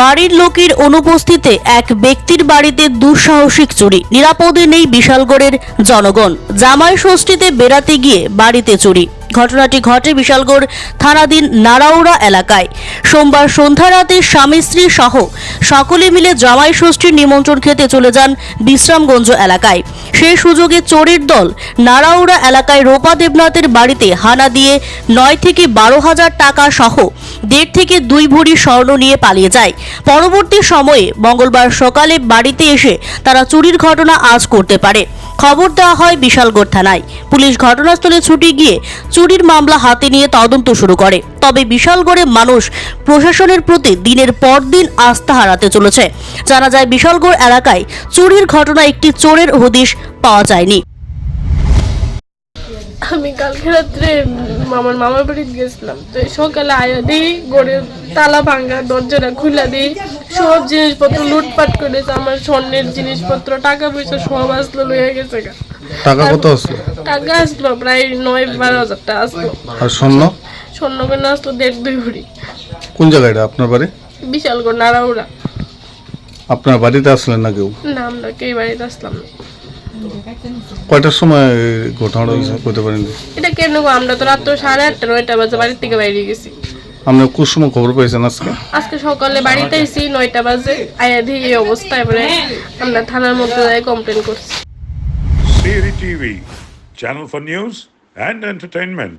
বাড়ির লোকের অনুপস্থিতিতে এক ব্যক্তির বাড়িতে দুঃসাহসিক চুরি। নিরাপদে নেই বিশালগড়ের জনগণ। জামাই ষষ্ঠীতে বেড়াতে গিয়ে বাড়িতে চুরি। ঘটনাটি ঘটে বিশালগড় থানাধীন নারাউড়া এলাকায়। সোমবার সন্ধ্যা রাতে স্বামী, স্ত্রী সহ সকলে মিলে জামাই ষষ্ঠীর নিমন্ত্রণ খেতে চলে যান বিশ্রামগঞ্জ এলাকায়। সেই সুযোগে চোরের দল নারাউড়া এলাকায় রূপা দেবনাথের বাড়িতে হানা দিয়ে নয় থেকে বারো হাজার টাকা সহ দেড় থেকে দুই ভরি স্বর্ণ নিয়ে পালিয়ে যায়। পরবর্তী সময়ে মঙ্গলবার সকালে বাড়িতে এসে তারা চুরির ঘটনা আজ করতে পারে। খবর দেওয়া হয় বিশালগড় থানায়। পুলিশ ঘটনাস্থলে ছুটি গিয়ে চুরির মামলা হাতে নিয়ে তদন্ত শুরু করে। তবে বিশালগড়ে মানুষ প্রশাসনের প্রতি দিনের পর দিন আস্থা হারাতে চলেছে। জানা যায়, বিশালগড় এলাকায় চুরির ঘটনা একটি চোরের হদিশ পাওয়া যায়নি। আমি কালকে রাত্রে উম, আমার মামার বাড়িতে গেছিলাম। তো সকালে আয়া দিই গড়ে তালা ভাঙ্গা দরজাটা খুলে দিই সব জিনিসপত্র লুটপাট করেছে আমার স্বর্ণের জিনিসপত্র টাকা পয়সা সব আসলো লইয়া গেছে গা। টাকা কত আসলো? টাকা আসলো প্রায় নয় বারো হাজার টাকা আসলো। আর স্বর্ণ? স্বর্ণ কেনা আসলো? দেড় দুই ভরি। কোন জায়গায় আপনার বাড়ি? বিশাল করে নাড়াউড়া আপনার বাড়িতে আসলেন না কেউ? না আমরা কেউ বাড়িতে আসলাম না। কয়টার সময় ঘটনাটা হয়েছে? করতে পারেন। এটা কেন গো? আমরা তো রাত্র সাড়ে আটটা নয়টা বাজে বাড়ির থেকে বাইরে গেছি। আমরা কোন সময় খবর পেয়েছেন আজকে? আজকে সকালে বাড়িতে এসি নয়টা বাজে। আয়া দিই এই অবস্থা এবারে আমরা থানার মধ্যে যাই কমপ্লেন করছি। Siri TV channel for news and entertainment.